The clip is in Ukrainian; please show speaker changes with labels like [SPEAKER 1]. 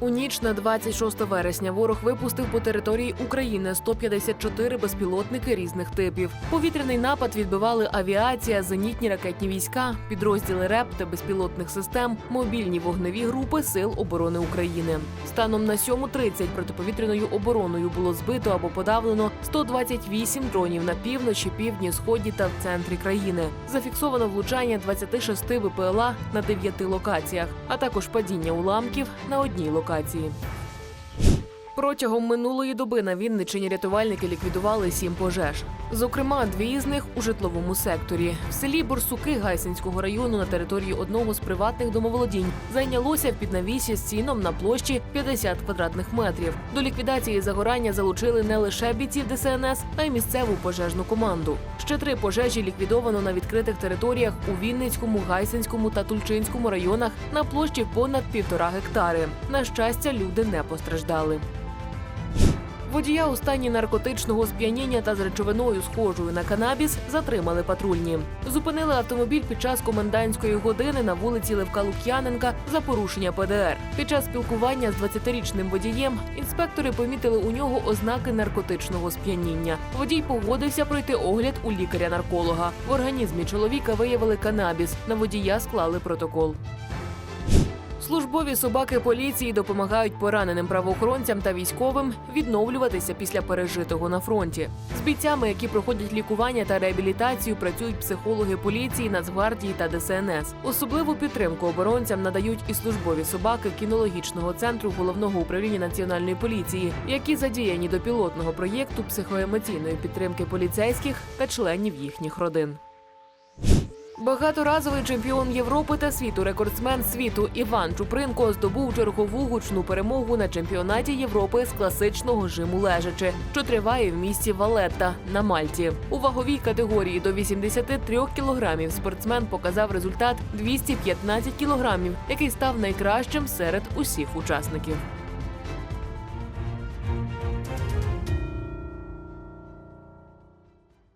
[SPEAKER 1] У ніч на 26 вересня ворог випустив по території України 154 безпілотники різних типів. Повітряний напад відбивали авіація, зенітні ракетні війська, підрозділи РЕП та безпілотних систем, мобільні вогневі групи Сил оборони України. Станом на 7.30 протиповітряною обороною було збито або подавлено 128 дронів на півночі, півдні, сході та в центрі країни. Зафіксовано влучання 26 ВПЛА на 9 локаціях, а також падіння уламків на одній локації локації. Протягом минулої доби на Вінничині рятувальники ліквідували сім пожеж. Зокрема, дві з них у житловому секторі. В селі Борсуки Гайсинського району на території одного з приватних домоволодінь зайнялося під навісі з ціном на площі 50 квадратних метрів. До ліквідації загорання залучили не лише бійців ДСНС, а й місцеву пожежну команду. Ще три пожежі ліквідовано на відкритих територіях у Вінницькому, Гайсинському та Тульчинському районах на площі понад півтора гектари. На щастя, люди не постраждали. Водія у стані наркотичного сп'яніння та з речовиною, схожою на канабіс, затримали патрульні. Зупинили автомобіль під час комендантської години на вулиці Левка Лук'яненка за порушення ПДР. Під час спілкування з 20-річним водієм інспектори помітили у нього ознаки наркотичного сп'яніння. Водій погодився пройти огляд у лікаря-нарколога. В організмі чоловіка виявили канабіс. На водія склали протокол. Службові собаки поліції допомагають пораненим правоохоронцям та військовим відновлюватися після пережитого на фронті. З бійцями, які проходять лікування та реабілітацію, працюють психологи поліції, Нацгвардії та ДСНС. Особливу підтримку оборонцям надають і службові собаки кінологічного центру головного управління національної поліції, які задіяні до пілотного проєкту психоемоційної підтримки поліцейських та членів їхніх родин. Багаторазовий чемпіон Європи та світу, рекордсмен світу Іван Чупринко здобув чергову гучну перемогу на чемпіонаті Європи з класичного жиму лежачи, що триває в місті Валетта на Мальті. У ваговій категорії до 83 кілограмів спортсмен показав результат 215 кілограмів, який став найкращим серед усіх учасників.